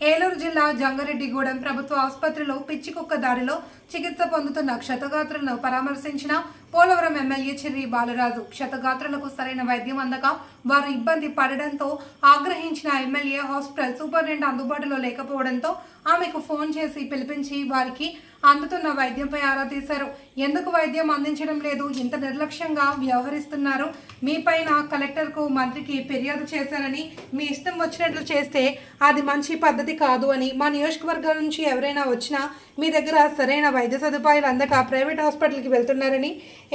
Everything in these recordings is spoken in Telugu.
ఏలూరు జిల్లా జంగారెడ్డిగూడెం ప్రభుత్వ ఆసుపత్రిలో పిచ్చి కుక్క దాడిలో చికిత్స పొందుతున్న క్షతగాత్రులను పరామర్శించిన పోలవరం ఎమ్మెల్యే చెర్రి బాలరాజు. క్షతగాత్రులకు సరైన వైద్యం అందక వారు ఇబ్బంది పడడంతో ఆగ్రహించిన ఎమ్మెల్యే హాస్పిటల్ సూపరింటెండెంట్ అందుబాటులో లేకపోవడంతో ఆమెకు ఫోన్ చేసి పిలిపించి వారికి అందుతున్న వైద్యంపై ఆరా తీశారు. ఎందుకు వైద్యం అందించడం లేదు? ఇంత నిర్లక్ష్యంగా వ్యవహరిస్తున్నారు. మీపైన కలెక్టర్కు మంత్రికి ఫిర్యాదు చేశానని మీ ఇష్టం వచ్చినట్లు చేస్తే అది మంచి పద్ధతి కాదు అని మా నియోజకవర్గం నుంచి ఎవరైనా వచ్చినా మీ దగ్గర సరైన వైద్య సదుపాయాలు అందక ప్రైవేట్ హాస్పిటల్కి వెళ్తున్నారని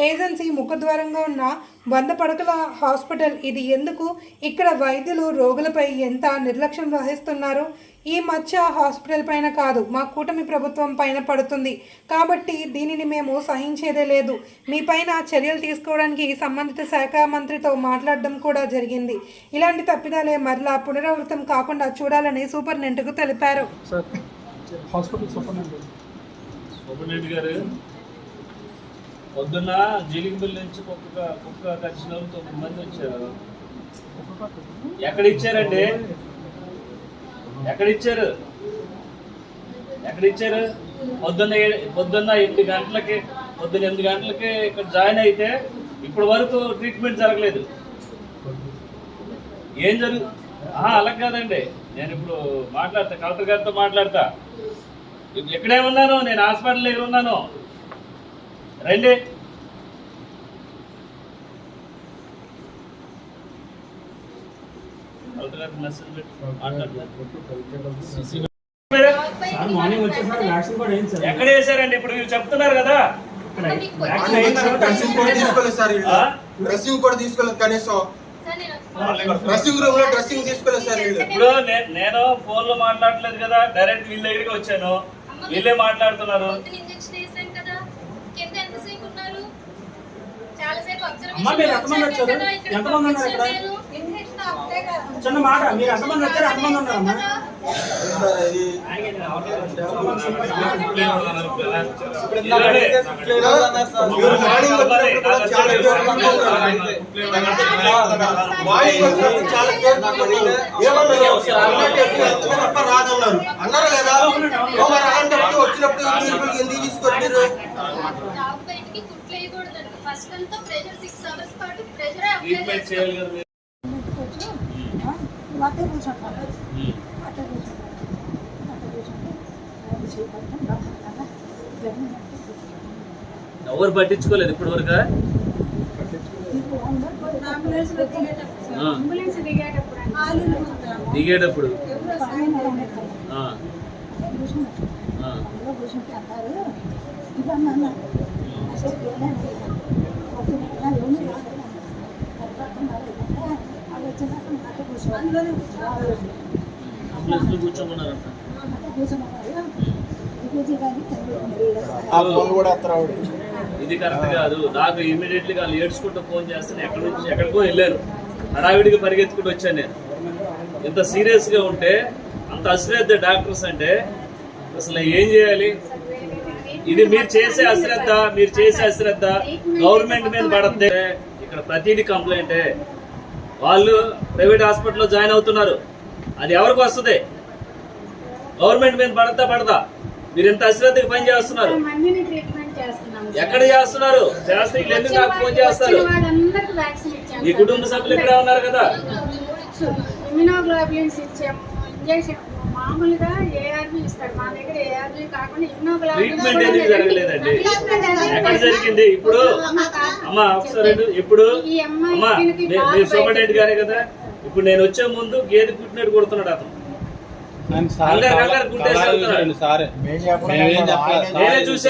ఏజెన్సీ ముఖద్వారంగా ఉన్న వంద పడకల హాస్పిటల్ ఇది ఎందుకు? ఇక్కడ వైద్యులు రోగులపై ఎంత నిర్లక్ష్యం వహిస్తున్నారు ఈ మధ్య హాస్పిటల్ పైన కాదు మా కూటమి ప్రభుత్వం పైన పడుతుంది. కాబట్టి దీనిని మేము సహించేదే లేదు. మీ పైన చర్యలు తీసుకోవడానికి సంబంధిత శాఖ మంత్రితో మాట్లాడడం కూడా జరిగింది. ఇలాంటి తప్పిదాలే మరలా పునరావృతం కాకుండా చూడాలని సూపరింటెండెంట్కు తెలిపారు. హాస్పిటల్ బొమ్మరెడ్డి గారు పొద్దున్న జీలింగిపల్లి నుంచి కుక్క కుక్క కరిచిన వాళ్ళు తొమ్మిది మంది వచ్చారు. ఎక్కడ ఇచ్చారండి ఎక్కడ ఇచ్చారు ఎక్కడ ఇచ్చారు పొద్దున్న పొద్దున్న ఎనిమిది గంటలకి పొద్దున్న ఎనిమిది గంటలకి ఇక్కడ జాయిన్ అయితే ఇప్పటి వరకు ట్రీట్మెంట్ జరగలేదు. ఏం జరుగు అలా కాదండి. నేను ఇప్పుడు మాట్లాడతా కలెక్టర్ గారితో మాట్లాడతా. ఇప్పుడు ఎక్కడే ఉన్నాను నేను హాస్పిటల్ దగ్గర ఉన్నాను. రండి. ఎక్కడ వేశారండి? ఇప్పుడు మీరు చెప్తున్నారు కదా. డ్రెస్సింగ్ కూడా తీసుకోలేదు సార్ వీళ్ళు. ఆ? డ్రెస్సింగ్ కూడా తీసుకోలేదు కనీసం. డ్రెస్సింగ్ రూమ్లో డ్రెస్సింగ్ తీసుకోలేదు సార్ ఇప్పుడు నేను ఫోన్లో మాట్లాడలేదు కదా. డైరెక్ట్ వీళ్ళ దగ్గరికి వచ్చాను. వీళ్ళే మాట్లాడుతున్నారు. అమ్మా, మీరు ఎంతమంది వచ్చారు? ఎంతమంది ఉన్నారు ఇక్కడ? చిన్న మాట మీరు ఎంతమంది వచ్చారు? ఎంతమంది ఉన్నారమ్మా? రాదన్నారు అన్నారు కదా వచ్చినప్పుడు ఎందుకు తీసుకొచ్చారు ఫస్ట్ అంతా ప్రెజర్ సిక్స్ అవర్స్ పాటు ప్రెజర్ అప్లై చేయాలి కదా ఇదంతా వాళ్ళు వచ్చినాక మాట కూర్చోవాలి. అంబులెన్స్లో కూర్చోమన్నారంట కూర్చోమన్నారు. ఇది కరెక్ట్ కాదు. నాకు ఇమీడియట్లీ వాళ్ళు ఏడ్చుకుంటూ ఫోన్ చేస్తాను ఎక్కడి నుంచి ఎక్కడికో వెళ్ళాను. హడావిడికి పరిగెత్తుకుంటూ వచ్చాను నేను. ఇంత సీరియస్గా ఉంటే అంత అశ్రద్ధ డాక్టర్స్ అంటే అసలు ఏం చేయాలి? ఇది మీరు చేసే అశ్రద్ధ మీరు చేసే అశ్రద్ధ గవర్నమెంట్ మీద పడద్దే. ఇక్కడ ప్రతిదీ కంప్లైంటే వాళ్ళు ప్రైవేట్ హాస్పిటల్లో జాయిన్ అవుతున్నారు. అది ఎవరికి వస్తుంది? గవర్నమెంట్ మీద పడతా పడదా? మీరు ఎంత అశ్రద్ధకి పని చేస్తున్నారు. ఎక్కడ చేస్తున్నారు? చేస్తే వీళ్ళు ఎందుకు నాకు ఫోన్ చేస్తారు? మీ కుటుంబ సభ్యులు ఇక్కడ ఉన్నారు కదా? ఇమ్యునోగ్లోబులిన్స్ ఇచ్చాము ఇంజెక్షన్ మామూలుగా ఏఆర్బి ఇస్తాడు మా దగ్గర ఏఆర్బి కాకుండా ట్రీట్మెంట్ ఎందుకు జరగలేదండి? ఎక్కడ జరిగింది? ఇప్పుడు అమ్మా ఒకసారి. ఇప్పుడు అమ్మా మీరు గారే కదా. ఇప్పుడు నేను వచ్చే ముందు గేదె కుట్టినట్టు కొడుతున్నాడు అతను. నేనే చూశాను.